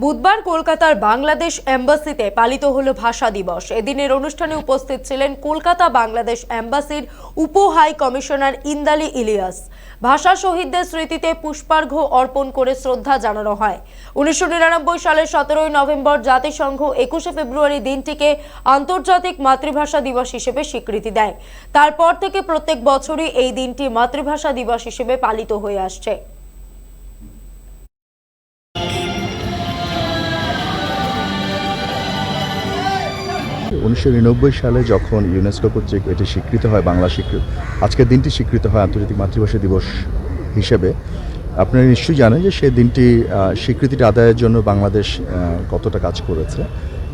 বুধবার কলকাতার বাংলাদেশ এম্বাসিতে পালিত হলো ভাষা দিবস। এদিনের অনুষ্ঠানে উপস্থিত ছিলেন কলকাতা বাংলাদেশ এম্বাসির উপ হাই কমিশনার ইন্দালি ইলিয়াস। ভাষা শহীদদের স্মৃতিতে পুষ্পার্ঘ্য অর্পণ করে শ্রদ্ধা জানানো হয়। উনিশশো নিরানব্বই সালের সতেরোই নভেম্বর জাতিসংঘ একুশে ফেব্রুয়ারি দিনটিকে আন্তর্জাতিক মাতৃভাষা দিবস হিসেবে স্বীকৃতি দেয়। তারপর থেকে প্রত্যেক বছরই এই দিনটি মাতৃভাষা দিবস হিসেবে পালিত হয়ে আসছে। উনিশশো নিরানব্বই সালে যখন ইউনেস্কো কর্তৃক এটি স্বীকৃত হয়, বাংলা স্বীকৃত আজকের দিনটি স্বীকৃত হয় আন্তর্জাতিক মাতৃভাষা দিবস হিসেবে। আপনারা নিশ্চয়ই জানেন যে সেই দিনটি স্বীকৃতিটা আদায়ের জন্য বাংলাদেশ কতটা কাজ করেছে।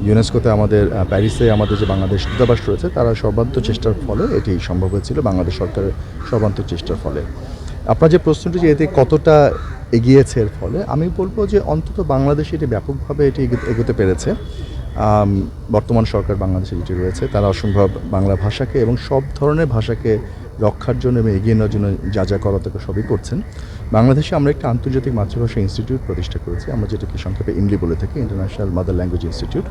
ইউনেস্কোতে আমাদের প্যারিসে আমাদের যে বাংলাদেশ দূতাবাস রয়েছে, তারা সর্বান্ত চেষ্টার ফলে এটি সম্ভব হয়েছিল, বাংলাদেশ সরকারের সর্বান্ত চেষ্টার ফলে। আপনার যে প্রশ্নটি যে এতে কতটা এগিয়েছে এর ফলে, আমি বলব যে অন্তত বাংলাদেশে এটি ব্যাপকভাবে এটি এগোতে পেরেছে। বর্তমান সরকার বাংলাদেশে যেটি রয়েছে, তারা অসম্ভব বাংলা ভাষাকে এবং সব ধরনের ভাষাকে রক্ষার জন্য এবং এগিয়ে নেওয়ার জন্য যা যা করা তাকে সবই করছেন। বাংলাদেশে আমরা একটা আন্তর্জাতিক মাতৃভাষা ইনস্টিটিউট প্রতিষ্ঠা করেছি, আমরা যেটাকে সংক্ষেপে ইমলি বলে থাকি ইন্টারন্যাশনাল মাদার ল্যাঙ্গুয়েজ ইনস্টিটিউট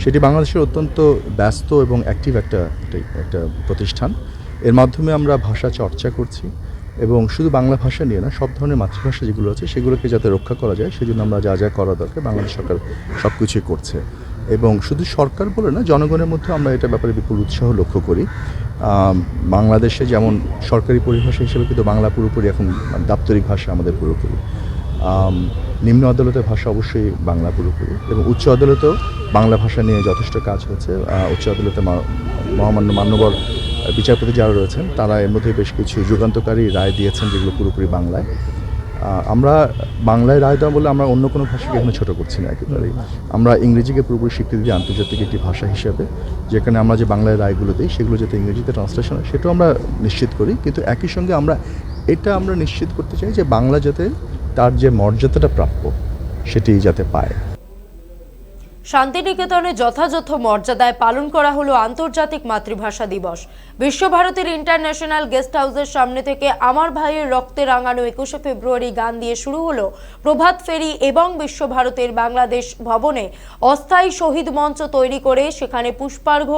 সেটি বাংলাদেশের অত্যন্ত ব্যস্ত এবং অ্যাক্টিভ একটা, একটা- প্রতিষ্ঠান। এর মাধ্যমে আমরা ভাষা চর্চা করছি এবং শুধু বাংলা ভাষা নিয়ে না, সব ধরনের মাতৃভাষা যেগুলো আছে, সেগুলোকে যাতে রক্ষা করা যায়, সেজন্য আমরা যা যা করা দরকার, বাংলাদেশ সরকার সব কিছুই করছে। এবং শুধু সরকার বলে না, জনগণের মধ্যে আমরা এটা ব্যাপারে বিপুল উৎসাহ লক্ষ্য করি। বাংলাদেশে যেমন সরকারি পরিভাষা হিসেবে কিন্তু বাংলা পুরোপুরি এখন দাপ্তরিক ভাষা আমাদের পুরোপুরি নিম্ন আদালতের ভাষা অবশ্যই বাংলা পুরোপুরি এবং উচ্চ আদালতেও বাংলা ভাষা নিয়ে যথেষ্ট কাজ হয়েছে উচ্চ আদালতে মহামান্য মান্যবর বিচারপতি যারা রয়েছেন, তারা এর মধ্যে বেশ কিছু যুগান্তকারী রায় দিয়েছেন যেগুলো পুরোপুরি বাংলায়। আমরা বাংলায় রায় দেওয়া বলে আমরা অন্য কোনো ভাষাকে এখানে ছোটো করছি না একেবারেই। আমরা ইংরেজিকে পুরোপুরি স্বীকৃতি দিই আন্তর্জাতিক একটি ভাষা হিসাবে, যেখানে আমরা যে বাংলায় রায়গুলো দিই, সেগুলো যাতে ইংরেজিতে ট্রান্সলেশন হয়, সেটাও আমরা নিশ্চিত করি। কিন্তু একই সঙ্গে আমরা এটা আমরা নিশ্চিত করতে চাই যে বাংলা যাতে তার যে মর্যাদাটা প্রাপ্য, সেটি যাতে পায়। শান্তিনিকেতনে যথাযথ মর্যাদায় পালন করা হলো আন্তর্জাতিক মাতৃভাষা দিবস। বিশ্বভারতীর ইন্টারন্যাশনাল গেস্ট হাউসের সামনে থেকে আমার ভাইয়ের রক্তে রাঙানো একুশে ফেব্রুয়ারি গান দিয়ে শুরু হলো প্রভাত ফেরি এবং বিশ্বভারতীর বাংলাদেশ ভবনে অস্থায়ী শহীদ মঞ্চ তৈরি করে সেখানে পুষ্পার্ঘ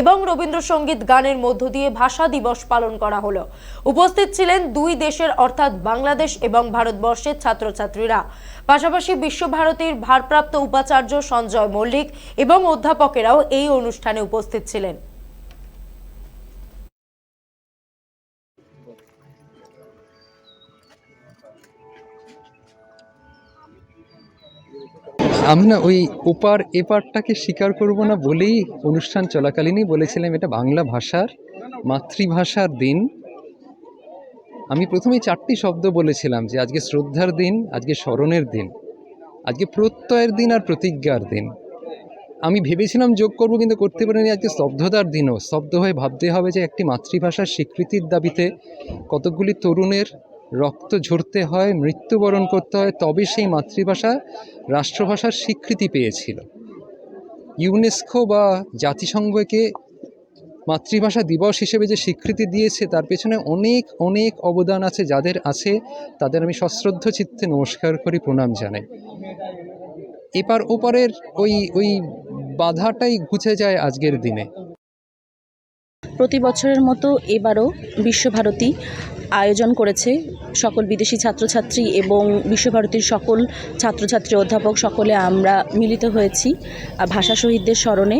এবং রবীন্দ্রসঙ্গীত গানের মধ্য দিয়ে ভাষা দিবস পালন করা হলো। উপস্থিত ছিলেন দুই দেশের অর্থাৎ বাংলাদেশ এবং ভারতবর্ষের ছাত্রছাত্রীরা। পাশাপাশি বিশ্বভারতীর ভারপ্রাপ্ত উপাচার্য সঞ্জয় মল্লিক এবং অধ্যাপকেরাও এই অনুষ্ঠানে উপস্থিত ছিলেন। আমি না ওই ওপার এপারটাকে স্বীকার করব না বলেই অনুষ্ঠান চলাকালীনই বলেছিলাম, এটা বাংলা ভাষার মাতৃভাষার দিন। আমি প্রথমেই চারটি শব্দ বলেছিলাম যে আজকে শ্রদ্ধার দিন, আজকে স্মরণের দিন, আজকে প্রত্যয়ের দিন আর প্রতিজ্ঞার দিন। আমি ভেবেছিলাম যোগ করব কিন্তু করতে পারিনি, আজকে স্তব্ধতার দিনও। স্তব্ধ হয়ে ভাবতে হবে যে একটি মাতৃভাষার স্বীকৃতির দাবিতে কতকগুলি তরুণের রক্ত ঝরতে হয়, মৃত্যুবরণ করতে হয়, তবে সেই মাতৃভাষা রাষ্ট্রভাষার স্বীকৃতি পেয়েছিল। ইউনেস্কো বা জাতিসংঘকে মাতৃভাষা দিবস হিসেবে যে স্বীকৃতি দিয়েছে, তার পেছনে অনেক অনেক অবদান আছে যাদের আছে। তাদের আমি সশ্রদ্ধ চিত্তে নমস্কার করি, প্রণাম জানাই। এপার ওপারের ওই ওই বাধাটাই ঘুচে যায় আজকের দিনে। প্রতি বছরের মতো এবারও বিশ্বভারতী আয়োজন করেছে সকল বিদেশি ছাত্রছাত্রী এবং বিশ্বভারতীর সকল ছাত্রছাত্রী অধ্যাপক, সকলে আমরা মিলিত হয়েছি ভাষা শহীদদের স্মরণে।